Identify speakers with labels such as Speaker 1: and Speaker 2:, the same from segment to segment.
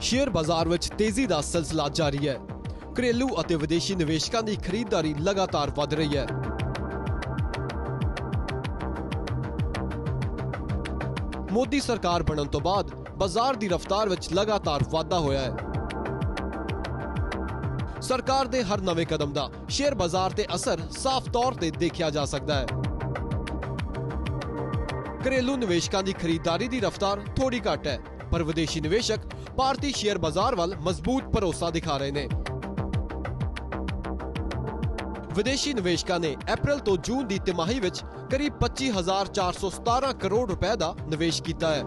Speaker 1: Share ਬਾਜ਼ਾਰ ਵਿੱਚ ਤੇਜ਼ੀ ਦਾ ਸਿਲਸਿਲਾ ਜਾਰੀ ਹੈ। ਘਰੇਲੂ ਅਤੇ ਵਿਦੇਸ਼ੀ ਨਿਵੇਸ਼ਕਾਂ ਦੀ ਖਰੀਦਦਾਰੀ ਲਗਾਤਾਰ ਵਧ ਰਹੀ ਹੈ। ਮੋਦੀ ਸਰਕਾਰ ਬਣਨ ਤੋਂ ਬਾਅਦ ਬਾਜ਼ਾਰ ਦੀ ਰਫ਼ਤਾਰ ਵਿੱਚ ਲਗਾਤਾਰ ਵਾਧਾ ਹੋਇਆ ਹੈ। ਸਰਕਾਰ ਦੇ ਹਰ ਨਵੇਂ ਕਦਮ ਦਾ ਸ਼ੇਅਰ ਬਾਜ਼ਾਰ ਤੇ ਅਸਰ ਸਾਫ਼ ਤੌਰ ਤੇ ਦੇਖਿਆ ਜਾ ਸਕਦਾ ਹੈ। ਘਰੇਲੂ ਨਿਵੇਸ਼ਕਾਂ ਦੀ ਖਰੀਦਦਾਰੀ ਦੀ ਰਫ਼ਤਾਰ ਥੋੜੀ ਘੱਟ ਹੈ। ਪਰ ਵਿਦੇਸ਼ੀ ਨਿਵੇਸ਼ਕ ਭਾਰਤੀ ਸ਼ੇਅਰ ਬਾਜ਼ਾਰ ਵੱਲ ਮਜ਼ਬੂਤ ਭਰੋਸਾ ਦਿਖਾ ਰਹੇ ਨੇ। ਵਿਦੇਸ਼ੀ ਨਿਵੇਸ਼ਕਾਂ ਨੇ ਅਪ੍ਰੈਲ ਤੋਂ ਜੂਨ ਦੀ ਤਿਮਾਹੀ ਵਿੱਚ ਕਰੀਬ 25417 ਕਰੋੜ ਰੁਪਏ ਦਾ ਨਿਵੇਸ਼ ਕੀਤਾ ਹੈ।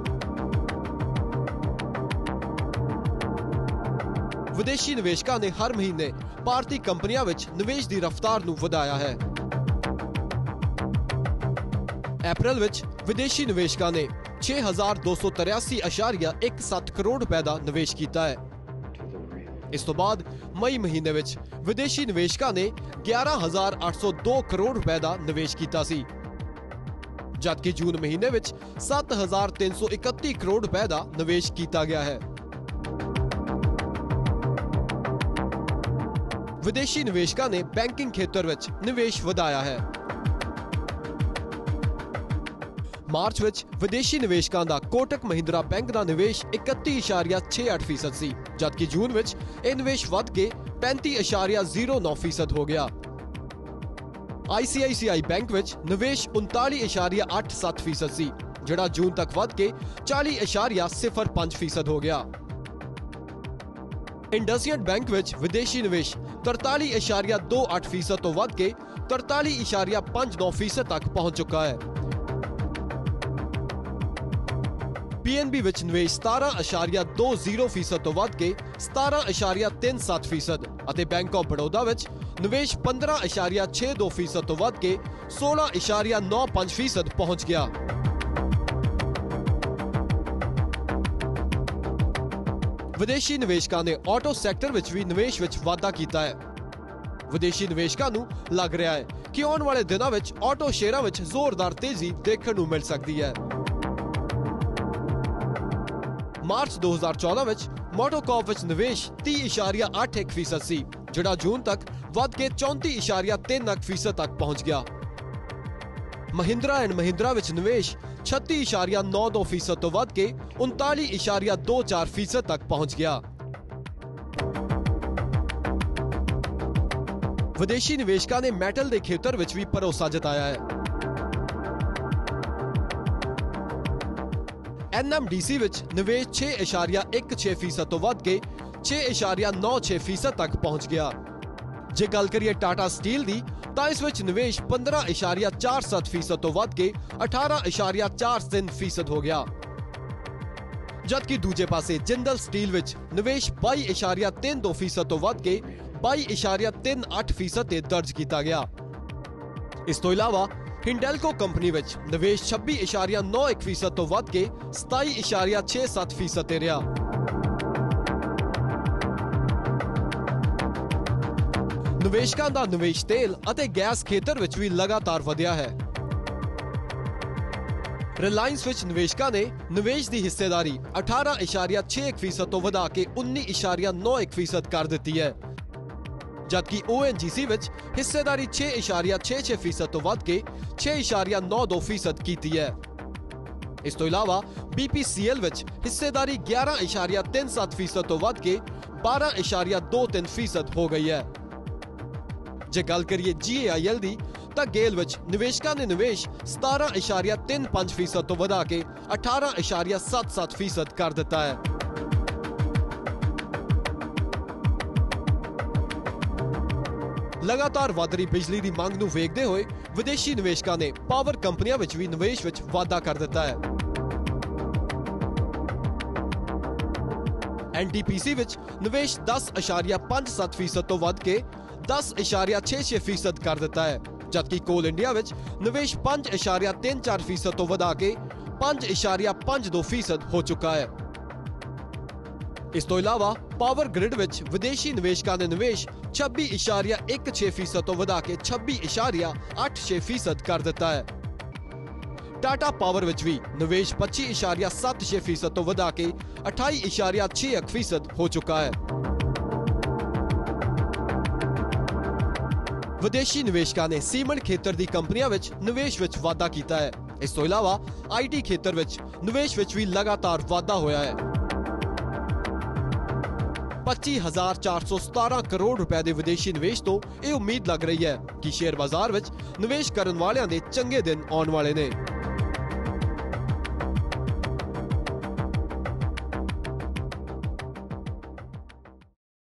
Speaker 1: ਵਿਦੇਸ਼ੀ ਨਿਵੇਸ਼ਕਾਂ ਨੇ ਹਰ ਮਹੀਨੇ ਭਾਰਤੀ ਕੰਪਨੀਆਂ ਵਿੱਚ ਨਿਵੇਸ਼ ਦੀ ਰਫ਼ਤਾਰ ਨੂੰ ਵਧਾਇਆ ਹੈ। ਅਪ੍ਰੈਲ ਵਿੱਚ ਵਿਦੇਸ਼ੀ ਨਿਵੇਸ਼ਕਾਂ ਨੇ 6283.17 ਕਰੋੜ ਰੁਪਏ ਦਾ ਨਿਵੇਸ਼ ਕੀਤਾ ਹੈ। ਇਸ ਤੋਂ ਬਾਅਦ ਮਈ ਮਹੀਨੇ ਵਿੱਚ ਵਿਦੇਸ਼ੀ ਨਿਵੇਸ਼ਕਾਂ ਨੇ 11802 ਕਰੋੜ ਰੁਪਏ ਦਾ ਨਿਵੇਸ਼ ਕੀਤਾ ਸੀ। ਜਦਕਿ ਜੂਨ ਮਹੀਨੇ ਵਿੱਚ 7331 ਕਰੋੜ ਰੁਪਏ ਦਾ ਨਿਵੇਸ਼ ਕੀਤਾ ਗਿਆ ਹੈ। ਵਿਦੇਸ਼ੀ ਨਿਵੇਸ਼ਕਾਂ ਨੇ ਬੈਂਕਿੰਗ ਖੇਤਰ ਵਿੱਚ ਨਿਵੇਸ਼ ਵਧਾਇਆ ਹੈ। ਮਾਰਚ ਵਿੱਚ ਵਿਦੇਸ਼ੀ ਨਿਵੇਸ਼ਕਾਂ ਦਾ ਕੋਟਕ ਮਹਿੰਦਰਾ ਬੈਂਕ ਦਾ ਨਿਵੇਸ਼ 31.68% ਸੀ, ਜਦਕਿ ਜੂਨ ਵਿੱਚ ਇਹ ਨਿਵੇਸ਼ ਵੱਧ ਕੇ 35.09% ਹੋ ਗਿਆ। ICICI ਬੈਂਕ ਵਿੱਚ ਨਿਵੇਸ਼ 39.87% ਸੀ, ਜਿਹੜਾ ਜੂਨ ਤੱਕ ਵੱਧ ਕੇ 40.05% ਹੋ ਗਿਆ। ਇੰਡਸਇੰਡ ਬੈਂਕ ਵਿੱਚ ਵਿਦੇਸ਼ੀ ਨਿਵੇਸ਼ 43.28% ਤੋਂ ਵੱਧ ਕੇ 43.59% ਤੱਕ ਪਹੁੰਚ ਚੁੱਕਾ ਹੈ। ਪੀਐਨਬੀ ਵਿੱਚ ਨਿਵੇਸ਼ 17.20% ਤੋਂ ਵੱਧ ਕੇ 17.37% ਅਤੇ ਬੈਂਕ ਆਫ ਬੜੌਦਾ ਵਿੱਚ ਨਿਵੇਸ਼ 15.62% ਤੋਂ ਵੱਧ ਕੇ 16.95% ਪਹੁੰਚ ਗਿਆ। ਵਿਦੇਸ਼ੀ ਨਿਵੇਸ਼ਕਾਂ ਨੇ ਆਟੋ ਸੈਕਟਰ ਵਿੱਚ ਵੀ ਨਿਵੇਸ਼ ਵਿੱਚ ਵਾਧਾ ਕੀਤਾ ਹੈ। ਵਿਦੇਸ਼ੀ ਨਿਵੇਸ਼ਕਾਂ ਨੂੰ ਲੱਗ ਰਿਹਾ ਹੈ ਕਿ ਆਉਣ ਵਾਲੇ ਦਿਨਾਂ ਵਿੱਚ ਆਟੋ ਸ਼ੇਅਰਾਂ ਵਿੱਚ ਜ਼ੋਰਦਾਰ ਤੇਜ਼ੀ ਦੇਖਣ ਨੂੰ ਮਿਲ ਸਕਦੀ ਹੈ। ਮਾਰਚ 2014 ਵਿੱਚ ਮੋਟੋਕਾਪ ਵਿੱਚ ਨਿਵੇਸ਼ 30.81% ਸੀ, ਜਿਹੜਾ ਜੂਨ ਤੱਕ ਵੱਧ ਕੇ 34.31% ਤੱਕ ਪਹੁੰਚ ਗਿਆ। ਮਹਿੰਦਰਾ ਐਂਡ ਮਹਿੰਦਰਾ ਵਿੱਚ ਨਿਵੇਸ਼ 36.92% ਤੋਂ ਵੱਧ ਕੇ 39.24% ਤੱਕ ਪਹੁੰਚ ਗਿਆ। ਵਿਦੇਸ਼ੀ ਨਿਵੇਸ਼ਕਾਂ ਨੇ ਮੈਟਲ ਦੇ ਖੇਤਰ ਵਿੱਚ ਵੀ ਭਰੋਸਾ ਜਤਾਇਆ ਹੈ। ਐਨਐਮਡੀਸੀ ਵਿੱਚ ਨਿਵੇਸ਼ 6.16% ਤੋਂ ਵੱਧ ਕੇ 6.96% ਤੱਕ ਪਹੁੰਚ ਗਿਆ। ਜੇ ਗੱਲ ਕਰੀਏ ਟਾਟਾ ਸਟੀਲ ਦੀ, ਤਾਂ ਇਸ ਵਿੱਚ ਨਿਵੇਸ਼ 15.47% ਤੋਂ ਵੱਧ ਕੇ 18.43% ਹੋ ਗਿਆ। ਜਦਕਿ ਦੂਜੇ ਪਾਸੇ ਜਿੰਦਲ ਸਟੀਲ ਵਿੱਚ ਨਿਵੇਸ਼ 22.32% ਤੋਂ ਵੱਧ ਕੇ 22.38% ਤੇ ਦਰਜ ਕੀਤਾ ਗਿਆ। ਇਸ ਤੋਂ ਇਲਾਵਾ ਹਿੰਡੈਲਕੋ ਕੰਪਨੀ ਵਿੱਚ ਨਿਵੇਸ਼ 26.91% ਤੋਂ ਵੱਧ ਕੇ 27.67% ਤੇ ਰਿਹਾ। ਨਿਵੇਸ਼ਕਾਂ ਦਾ ਨਿਵੇਸ਼ ਤੇਲ ਅਤੇ ਗੈਸ ਖੇਤਰ ਵਿੱਚ ਵੀ ਲਗਾਤਾਰ ਵਧਿਆ ਹੈ। ਰਿਲਾਇੰਸ ਵਿੱਚ ਨਿਵੇਸ਼ਕਾਂ ਨੇ ਨਿਵੇਸ਼ ਦੀ ਹਿੱਸੇਦਾਰੀ 18.61% ਤੋਂ ਵਧਾ ਕੇ 19.91% ਕਰ ਦਿੱਤੀ ਹੈ। ਜਦਕਿ ONGC ਵਿੱਚ ਹਿੱਸੇਦਾਰੀ 6.66% ਤੋਂ ਵੱਧ ਕੇ 6.92% ਕੀਤੀ ਹੈ। ਇਸ ਤੋਂ ਇਲਾਵਾ BPCL ਵਿੱਚ ਹਿੱਸੇਦਾਰੀ 11.37% ਤੋਂ ਵੱਧ ਕੇ 12.23% ਹੋ ਗਈ ਹੈ। ਜੇ ਗੱਲ ਕਰੀਏ GAIL ਦੀ, ਤਾਂ ਗੇਲ ਵਿੱਚ ਨਿਵੇਸ਼ਕਾਂ ਨੇ ਨਿਵੇਸ਼ 17.35% ਤੋਂ ਵਧਾ ਕੇ 18.77% ਕਰ ਦਿੱਤਾ ਹੈ। ਲਗਾਤਾਰ ਵਧ ਰਹੀ ਬਿਜਲੀ ਦੀ ਮੰਗ ਨੂੰ ਵੇਖਦੇ ਹੋਏ ਵਿਦੇਸ਼ੀ ਨਿਵੇਸ਼ਕਾਂ ਨੇ ਪਾਵਰ ਕੰਪਨੀਆਂ ਵਿੱਚ ਵੀ ਨਿਵੇਸ਼ ਵਿੱਚ ਵਾਧਾ ਕਰ ਦਿੱਤਾ ਹੈ। ਐਨਟੀਪੀਸੀ ਵਿੱਚ ਨਿਵੇਸ਼ 10.57% ਤੋਂ ਵੱਧ ਕੇ 10.66% ਕਰ ਦਿੱਤਾ ਹੈ, ਜਦਕਿ ਕੋਲ ਇੰਡੀਆ ਵਿੱਚ ਨਿਵੇਸ਼ 5.34% ਤੋਂ ਵਧਾ ਕੇ 5.52% ਹੋ ਚੁੱਕਾ ਹੈ। ਇਸ ਤੋਂ ਇਲਾਵਾ ਪਾਵਰ ਗ੍ਰਿਡ ਵਿੱਚ ਵਿਦੇਸ਼ੀ ਨਿਵੇਸ਼ਕਾਂ ਦੇ ਨਿਵੇਸ਼ 26.16% ਤੋਂ ਵਧਾ ਕੇ 26.86% ਕਰ ਦਿੱਤਾ ਹੈ। ਟਾਟਾ ਪਾਵਰ ਵਿੱਚ ਵੀ ਨਿਵੇਸ਼ 25.76% ਤੋਂ ਵਧਾ ਕੇ 28.61% ਹੋ ਚੁੱਕਾ ਹੈ। ਵਿਦੇਸ਼ੀ ਨਿਵੇਸ਼ਕਾਂ ਨੇ ਸੀਮੈਂਟ ਖੇਤਰ ਦੀ ਕੰਪਨੀਆਂ ਵਿੱਚ ਨਿਵੇਸ਼ ਵਿੱਚ ਵਾਧਾ ਕੀਤਾ ਹੈ। ਇਸ ਤੋਂ ਇਲਾਵਾ ਆਈਟੀ ਖੇਤਰ ਵਿੱਚ ਨਿਵੇਸ਼ ਵਿੱਚ ਵੀ ਲਗਾਤਾਰ ਵਾਧਾ ਹੋਇਆ ਹੈ। 25417 ਕਰੋੜ ਰੁਪਏ ਦੇ ਵਿਦੇਸ਼ੀ ਨਿਵੇਸ਼ ਤੋਂ ਇਹ ਉਮੀਦ ਲੱਗ ਰਹੀ ਹੈ ਕਿ ਸ਼ੇਅਰ ਬਾਜ਼ਾਰ ਵਿੱਚ ਨਿਵੇਸ਼ ਕਰਨ ਵਾਲਿਆਂ ਦੇ ਚੰਗੇ ਦਿਨ ਆਉਣ ਵਾਲੇ ਨੇ।